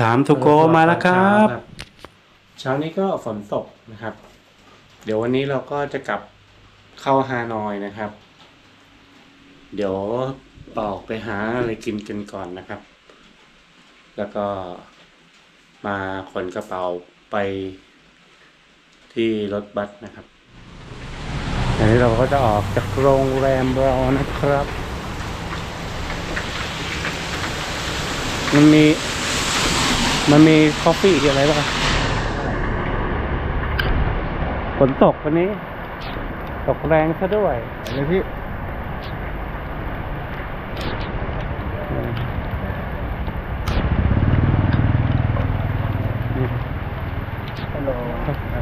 ถามทุกโกมาแล้วครับ เช้านี้ก็ฝนตกนะครับ เดี๋ยววันนี้เราก็จะกลับเข้าฮานอยนะครับ เดี๋ยวออกไปหาอะไรกินกันก่อนนะครับ แล้วก็มาขนกระเป๋าไปที่รถบัสนะครับอันนี้เราก็จะออกจากโรงแรมเรานะครับ มันมี มันมีคอฟฟี่อะไรบ้างฝนตกวันนี้ ตกแรงซะด้วยเลยพี่ฮัลโหล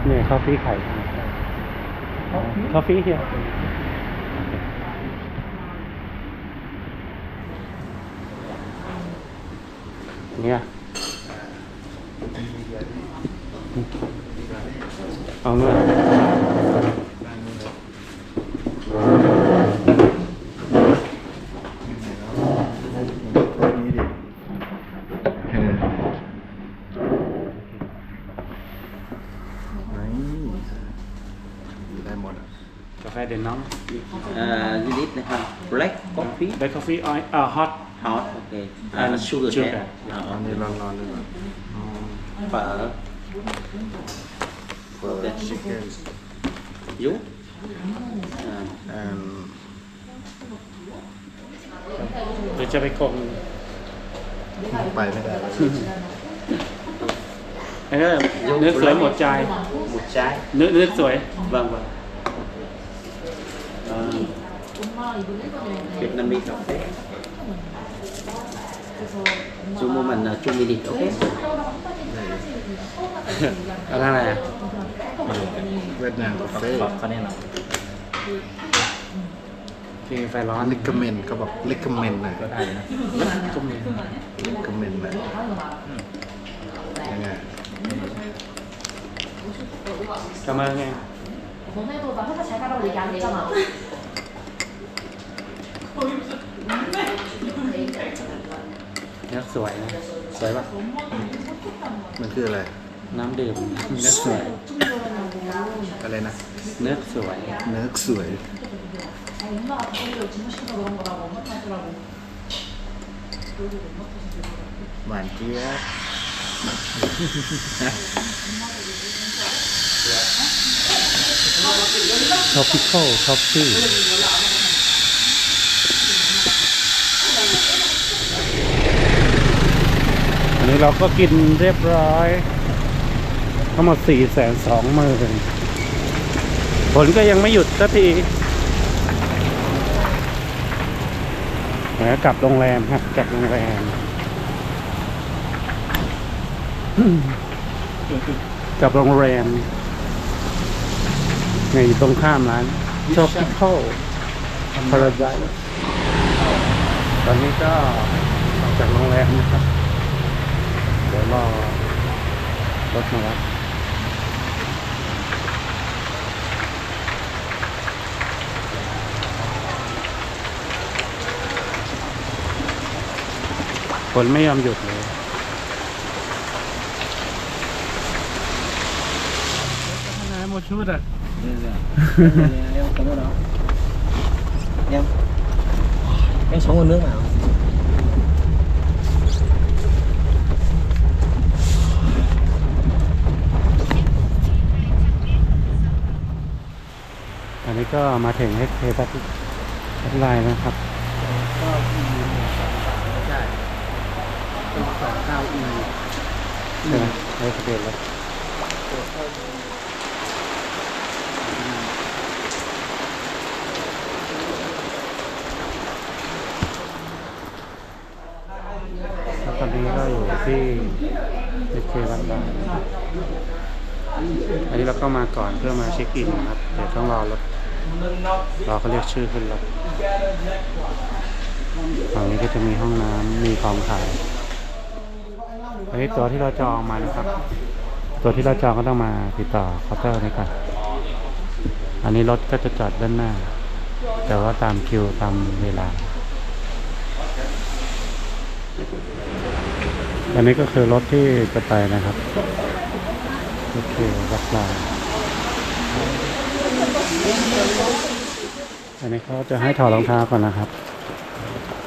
นี่คอฟฟี่ไข่คอฟฟี่เฮียเนี่ย Ông ơi. Cà phê để nóng. Uh, you need uh, black coffee. Black coffee, uh, hot. Hot, okay. Uh, sugar. Sugar. Uh, okay. ร้อนๆเลยก่อน phở. for chicken You? Uh, and หรือจะไปกงไปไม่ได้เลยอันนี้เนื้อสวยหมดใจ một trái. เนื้อเนื้อสวย Vâng, vâng. Uh, Vietnamese cà phê. Chung một mình uh, chung minute, okay? อะไรอะไรอ่ะ เวียดนามกาแฟ ที่ไฟร้อน ลิกเมนเขาบอกลิกเมนหน่อยก็ได้นะ ก็มี ลิกเมนหน่อยยังไง กำลังไง 从那路咱们才看到我的眼里了嘛。 เนื้อสวยนะสวยปะ มันคืออะไร น้ำดื่มเนื้อสวย อะไรนะ เนื้อสวย เนื้อสวย หวานเจี๊ยบท็อปปิคอลท็อปปี้ นี้เราก็กินเรียบร้อยทั้งหมดสี่แสนสองหมื่นฝนก็ยังไม่หยุดสักทีแล้วกลับโรงแรมครับกลับโรงแรมกลับโรงแรมเนี่ยอยู่ตรงข้ามร้าน Tropical Paradise ตอนนี้ก็ออกจากโรงแรมนะครับ รอรถมารับฝนไม่ยอมหยุดเลยนายหมดชุดอะ em cảm ơn đó. Em. Em sống ở nước nào? อันนี้ ก็มาถึงเฮดเทปัสไลน์นะครับ ก็อีไม่ใช่เป็นสองเก้าอีใช่ไหมเฮดเทปัสแล้วตอนนี้ก็อยู่ที่เฮดเทปัสไลน์อันนี้เราก็มาก่อนเพื่อมาเช็คอินนะครับ เดี๋ยวต้องรอรถรอ เขาเรียกชื่อขึ้นรถฝั่งนี้ก็จะมีห้องน้ำมีของขายอันนี้ตัวที่เราจองมานะครับ ตัวที่เราจองก็ต้องมาติดต่อเคาน์เตอร์นี้ก่อนอันนี้รถก็จะจอดด้านหน้า แต่ว่าตามคิวตามเวลา อันนี้ก็คือรถที่จะไปนะครับ โอเควัดลาว อันนี้เขาจะให้ถอดรองเท้าก่อนนะครับ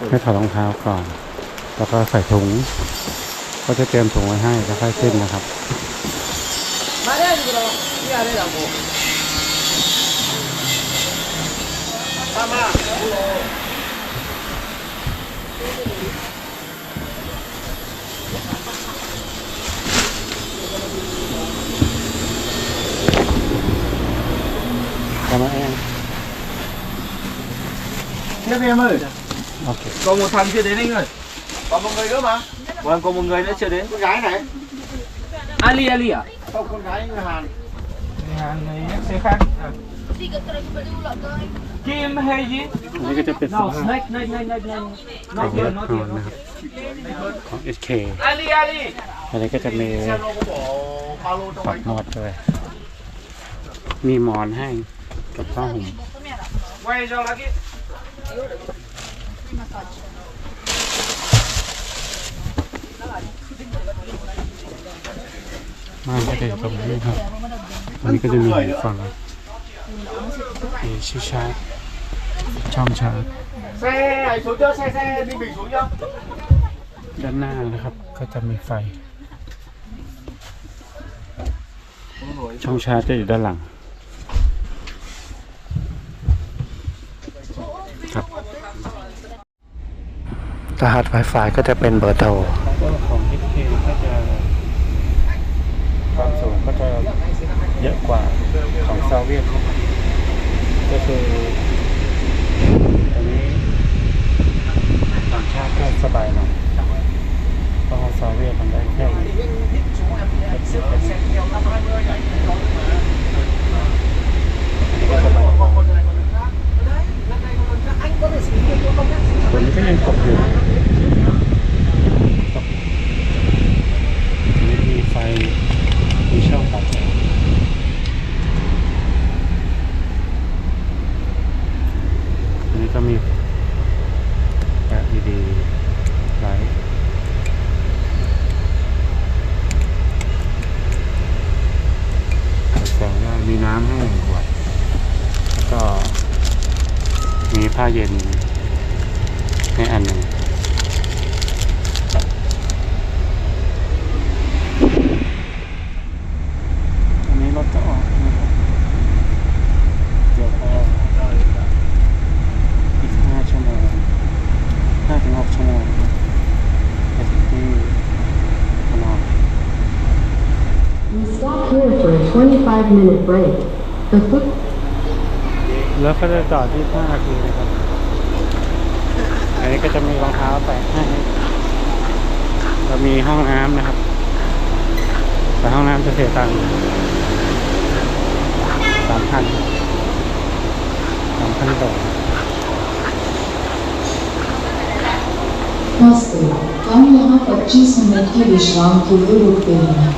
ให้ถอดรองเท้าก่อน แล้วก็ใส่ถุง ก็จะเตรียมถุงไว้ให้แล้วค่อยขึ้นนะครับมา เอง Tiếp em ơi, โอเค còn một thằng chưa đến anh ơi. Còn một người nữa mà. Vâng, còn một người nữa chưa đến. con gái này Ali Ali à? không con gái người Hàn Người Hàn này nhắc xe khác. À. Kim hay gì? อันนี้ก็จะเป็นเส No, ภาพ snake, snake, snake, snake, snake. ของ Not เย here, อะ not นอ here, น not นะครับ here. ของ SK Ali Ali. อันนี้ก็จะมี xe lô có bỏ ba lô trong ปัก anh หมดเลย มีหมอนให้ กับผ้าห่ม Quay cho là cái ม่านก็จะอยู่ตรงนี้ครับอันนี้ก็จะมีหูฟังมีชิชาร์จช่องชาร์จ xe này xuống chưa xe xe đi bình xuống chưa ด้านหน้านะครับก็จะมีไฟ ช่องชาร์จจะอยู่ด้านหลัง ครับ รหัส Wi-Fi ก็จะเป็นเบอร์โทรของ HK ก็จะความสูงก็จะเยอะกว่าของซาเวียตนก็คือตอนนี้ต่างชาติก็สบายหน่อยเพราะว่าซาเวียตมันได้แค่ตัวนี้ก็ยังตกอยู่ตกมีไฟ มีช่องปรับแสงอันนี้ก็มี LED ไลท์แสงได้มีน้ำให้หนึ่งขวด แล้วก็ มีผ้าเย็นให้อันหนึ่ง อันนี้รถจะออกนะครับ เดี๋ยวพออีกห้าชั่วโมงห้าถึงหกชั่วโมงไปถึงที่พนอน We stop here for a 25 minute break. The foot แล้วก็จะจอดที่ท่าคือนะครับ อันนี้ก็จะมีรองเท้าแตะให้แล้วมีห้องน้ำนะครับ แต่ห้องน้ำจะเสียตังค์สามพันสามพันต่อ नमस्ते हम यहाँ 25 मिनट के विश्राम के लिए रुकते हैं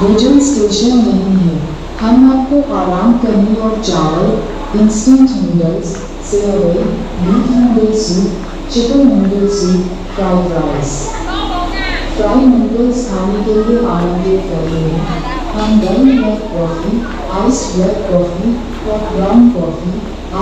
भोजन स्टेशन नहीं है 한마포 아랑끈이월 자월 인스턴트 누들스 세어웨이 미트 누들스 chicken noodle soup fried rice fry noodles खाने के लिए आरामदेह करते हैं हम गर्म black coffee iced black coffee और brown coffee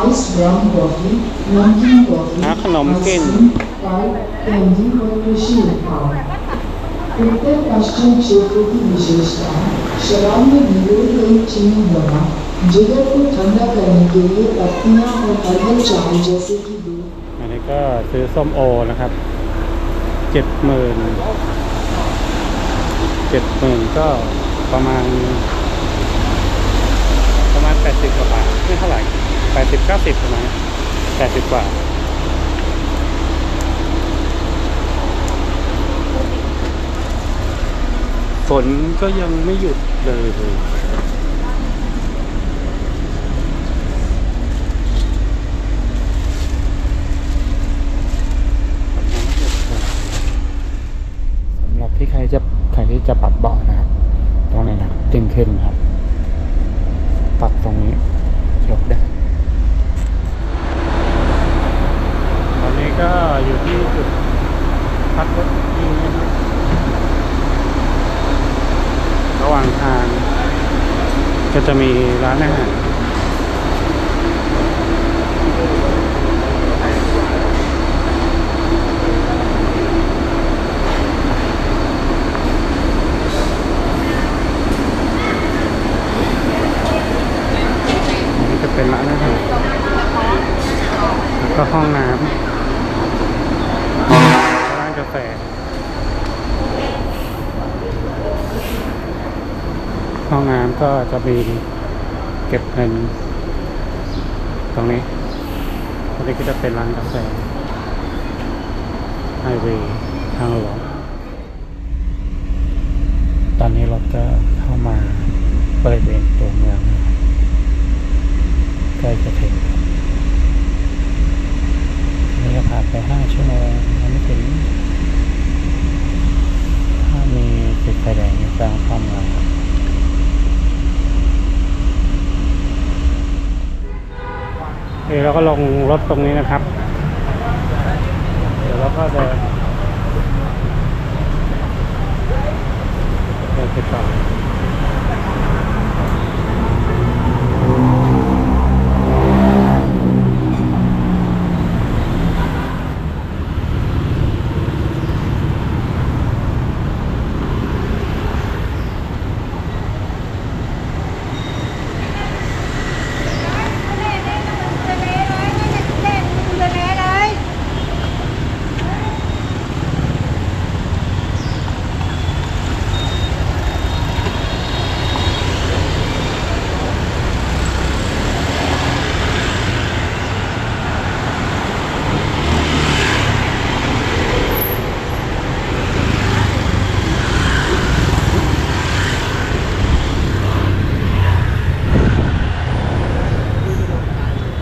iced brown coffee नमकीन coffee ice cream pie candy और कृषि उत्पाद उत्तर पश्चिम क्षेत्र की विशेषता है शराब में भिगोई गई चीनी दवा जिगर को ठंडा करने के लिए पत्तियां और हर्बल चाय जैसे कि दूध อันนี้ก็ซื้อส้มโอนะครับเจ็ดหมื่นเจ็ดหมื่นก็ประมาณ ประมาณแปดสิบกว่าบาทไม่เท่าไหร่แปดสิบเก้าสิบประมาณแปดสิบกว่า ฝนก็ยังไม่หยุดเลยสำหรับที่ใครจะใครที่จะปรับเบาะนะครับตรงนี้นะดึงขึ้นครับ ปรับตรงนี้ยกได้ ตอนนี้ก็อยู่ที่จุดพักรถที่นะครับ ก็จะมี ร้านอาหารนี่จะเป็นร้านอาหารแล้วก็ห้องน้ำร้านกาแฟห้องน้ำก็จะมี เก็บเงิน ตรงนี้ตรงนี้ก็จะเป็นร้านกาแฟไฮเวย์ทางหลวงตอนนี้รถก็เข้ามาบริเวณตัวเมืองนะครับใกล้จะถึงครับนี่ก็ผ่านไปห้าชั่วโมงยังไม่ถึง ถ้ามีติดไฟแดงนี่แสดงว่าเข้าเมืองครับ นี่เราก็ลงรถตรงนี้นะครับ เดี๋ยวเราก็เดินเดินไปต่อ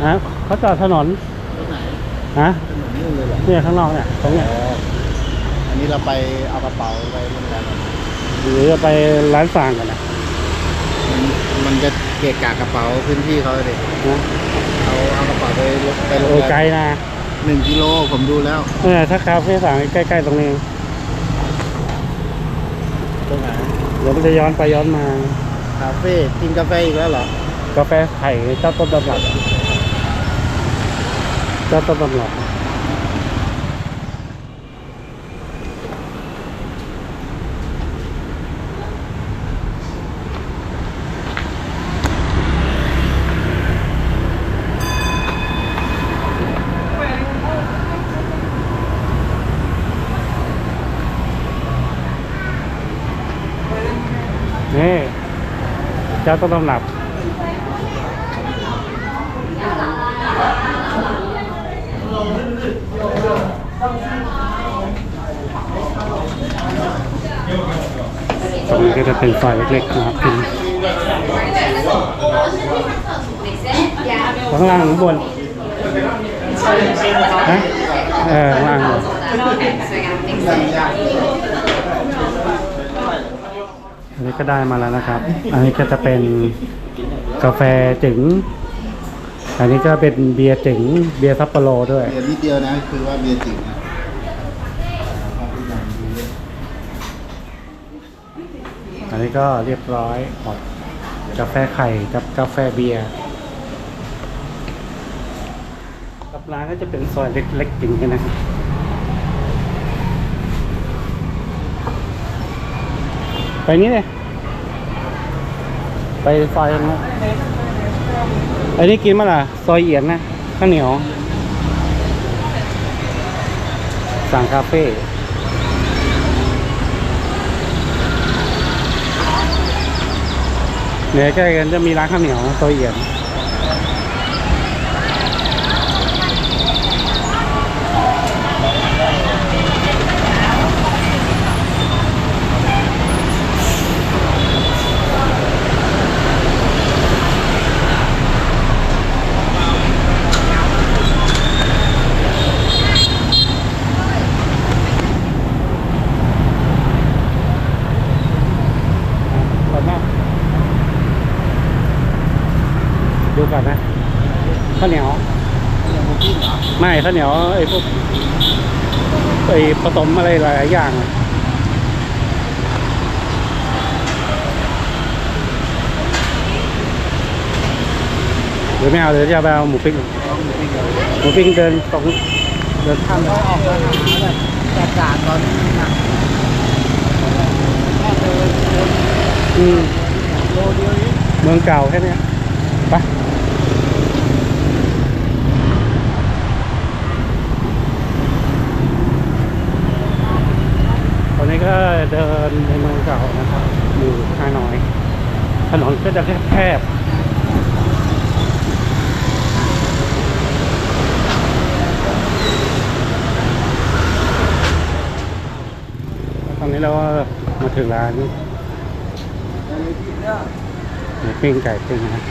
ฮะเขา จอดถนนฮะเนี่ยข้างนอกเนี่ยตรงเนี้ยอันนี้เราไปเอากระเป๋าไปโรงแรมหรือจะไปร้านสั่งกันนะมันมันจะเกะกะกระเป๋าพื้นที่เขาเลยนะเอาเอากระเป๋าไปไปโรงโอ้แรไกลมนะหนึ่งกิโลผมดูแล้วเนี่ยถ้าคาเฟ่สั่งใกล้ ๆ ตรงนี้ตรงไหนเดี๋ยวมันจะย้อนไปย้อนมา คาเฟ่กินกาแฟอีกแล้วเหรอ กาแฟไข่เจ้าต้นตำรับ อะเจ้าต้นตำรับนี่เจ้าต้นตำรับ ตรงนี้ ก็จะเป็นซอยเล็กๆนะครับที่ข้างล่างข้างบนฮะเออข้างล่างอันนี้ก็ได้มาแล้วนะครับ อันนี้ก็จะเป็นกาแฟจึง อันนี้ก็เป็นเบียร์จึงเบียร์ซัปโปโรด้วย เบียร์นิดเดียวนะคือว่าเบียร์จริงนะ นนี้ก็เรียบร้อยหมดกาแฟไข่กับกาแฟเบียร์กับร้านก็จะเป็นซอยเล็กๆจริงกันนะครับไปนี้เลยไปซอยนั้นไอ้นี่กินมาล่ะ ซอยเอียนนะข้าวเหนียว สั่งคาเฟ่ เนี่ยใกล้กันจะมีร้านข้าวเหนียวตัวเอียนขอบคุณดูกันนะ ข้าวเหนียวไม่ข้าวเหนียวไอ้พวกไอ้ผสมอะไรหลายๆอย่างอะรือไม่เอาเดี๋ยวจะไปเอาหมูปิ้งหมูปิ้งเดินตรงเดินข้ามก็ออกมาหาแบบแตกต่างตอนหนักอืมโลเดียวนี้เมืองเก่าแค่เนี้ยไป นนี้ก็เดินในเมืองเก่านะครับ อยู่ฮานอย ถนนก็จะแคบๆตอนนี้เราก็มาถึงร้านหมูปิ้งไก่ปิ้งนะ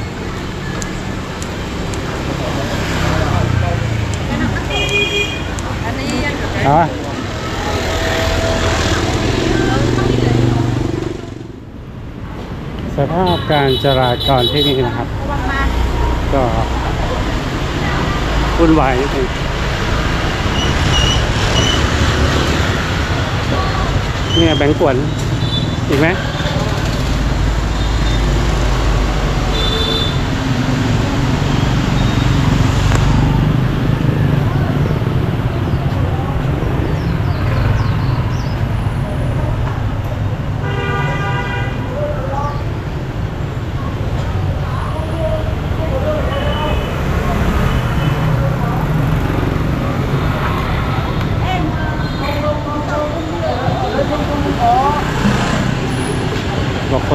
อ๋อ สภาพการจราจรที่นี่นะครับ ก็วุ่นวายนิดนึงเนี่ยแบงก์กวนอีกไหม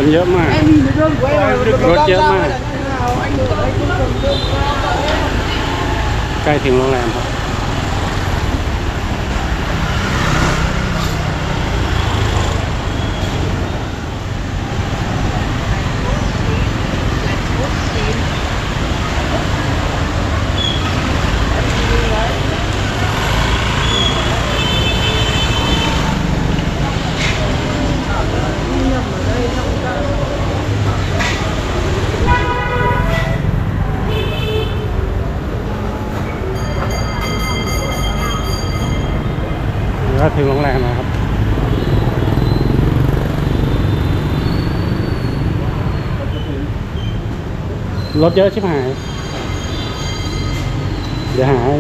คนเยอะมาก รถเยอะมาก ใกล้ถึงโรงแรมครับ ก็ถึงโรงแรมแล้วครับรถเยอะใช่ไหมเดี๋ยวหาให้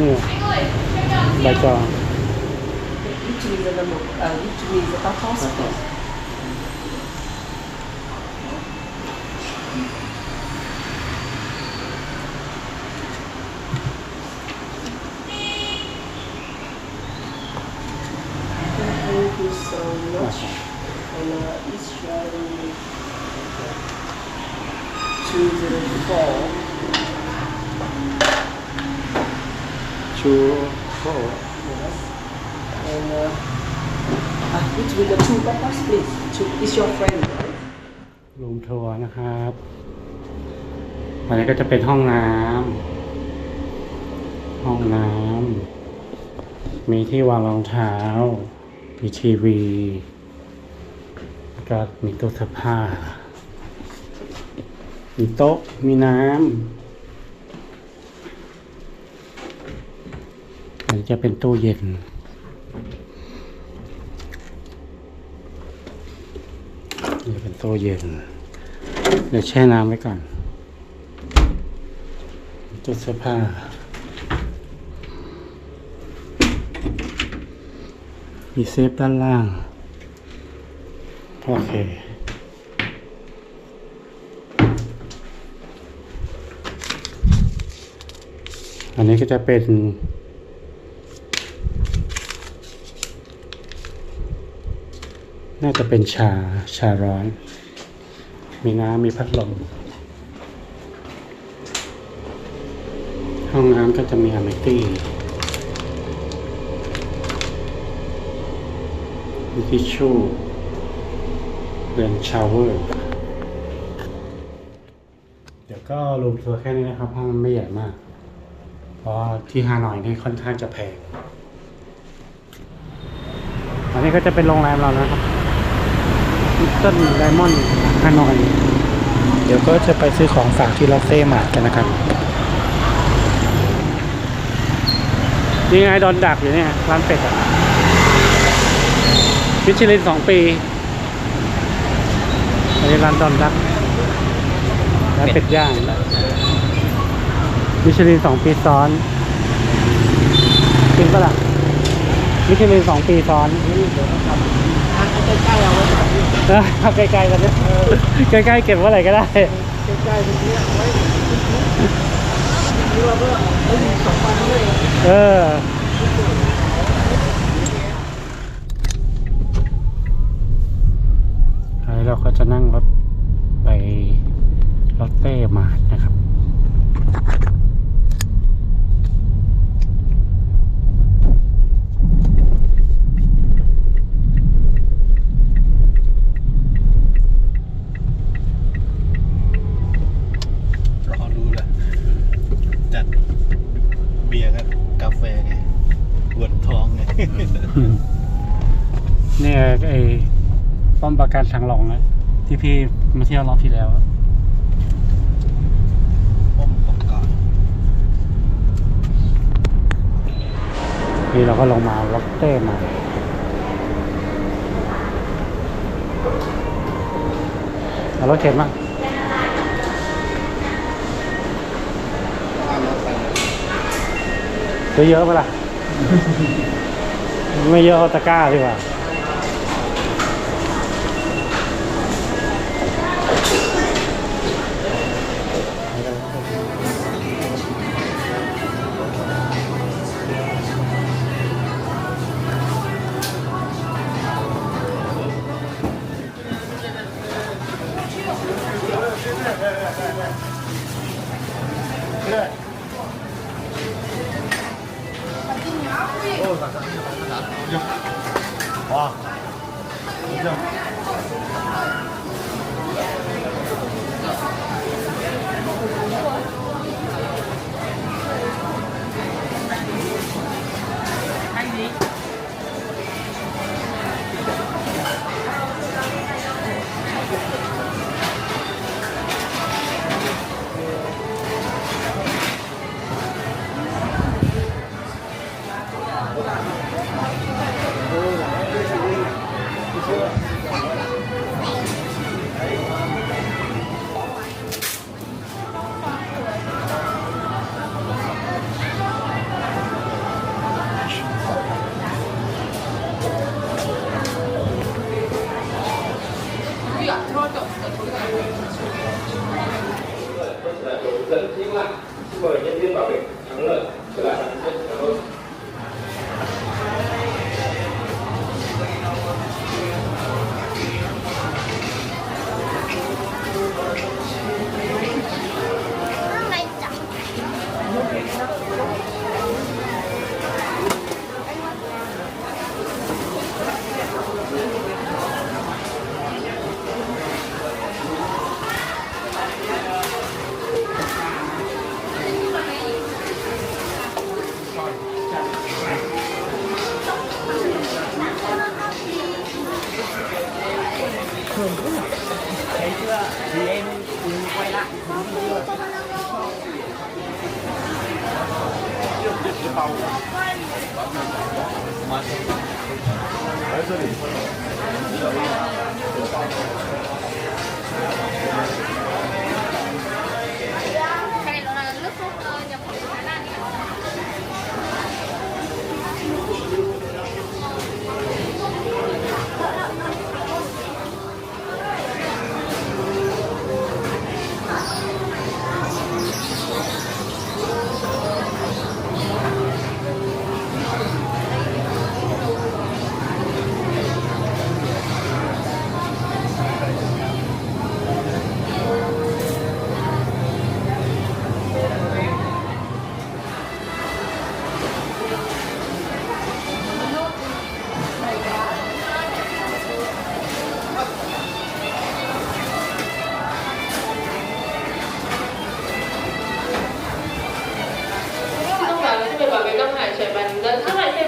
ใบจอง utiliza da mo- ah, utiliza para transporte. Thank uh, ah, with the two peppers, please. Two, is your friend, right? รูมทัวร์นะครับอันนี้ก็จะเป็นห้องน้ำห้องน้ำมีที่วางรองเท้า มีทีวีก็มีตู้เสื้อผ้า มีโต๊ะ มีน้ำอันนี้จะเป็นตู้เย็น นี่เป็น ตู้เย็น เดี๋ยวแช่น้ำไว้ก่อนตู้เสื้อผ้ามีเซฟด้านล่าง โอเคอันนี้ก็จะเป็น น่าจะเป็นชาชาร้อน มีน้ำมีพัดลม ห้องน้ำก็จะมีอเมตี้มีทิชชู่เรือนชาวเวอร์ เดี๋ยวก็รวมตัวแค่นี้นะครับ ห้องมันไม่ใหญ่มาก เพราะที่ฮานอยนี่ค่อนข้างจะแพง อันนี้ก็จะเป็นโรงแรมเรานะครับ ตเติ้ลไดมอนด์ฮานอยเดี๋ยวก็จะไปซื้อของฝากที่ลอสเซ่มาร์ทกันนะครับนี่ไงโดนดักอยู่เนี่ยร้านเป็ดอะมิชลินสองปีอันนี้ร้านดอนดักร้านเป็ดย่างมิชลินสองปีซ้อนจริงปะล่ะมิชลินสองปีซ้อนใกล้ๆเอา ไว้ก่อนเออเอาใกล้ๆกันเนี่ยใกล้ๆเก็บเมื่อไหร่ก็ได้ใกล้ๆตรงนี้เอาไว้นี่ว่าเพื่อเอ้ยสองวันด้วยเอออันนี้เราก็จะนั่งรถไปรถเต้มานะครับ รอรู้แล้วจัดเบียร์กับกาแฟไงปวดท้องไง เนี่ยไอ้ ป้อมประกันทางหลองนะที่พี่มาเที่ยวรอบที่แล้วป้อมประกาศนี่เราก็ลงมาล็อกเต้มาเอารถเข็นมาซื้อเยอะปะล่ะ ไม่เยอะเอาตะกร้าดีกว่า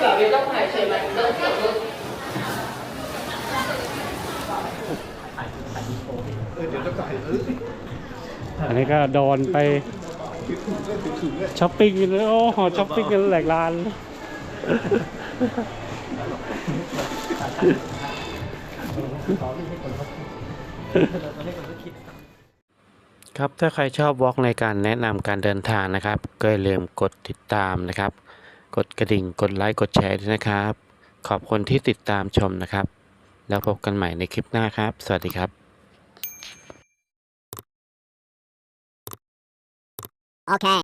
bảo vệ Đông Hải chảy bàn dẫn kiểu như อันนี้ก็โดนไปช้อปปิ้งกันเลยโอ้โหช้อปปิ้งกันแหลกลาน ครับถ้าใครชอบวอล์กในการแนะนำการเดินทางนะครับ ก็อย่าลืมกดติดตามนะครับ กดกระดิ่ง กดไลค์ กดแชร์ด้วยนะครับ ขอบคุณที่ติดตามชมนะครับ แล้วพบกันใหม่ในคลิปหน้าครับ สวัสดีครับ Okay.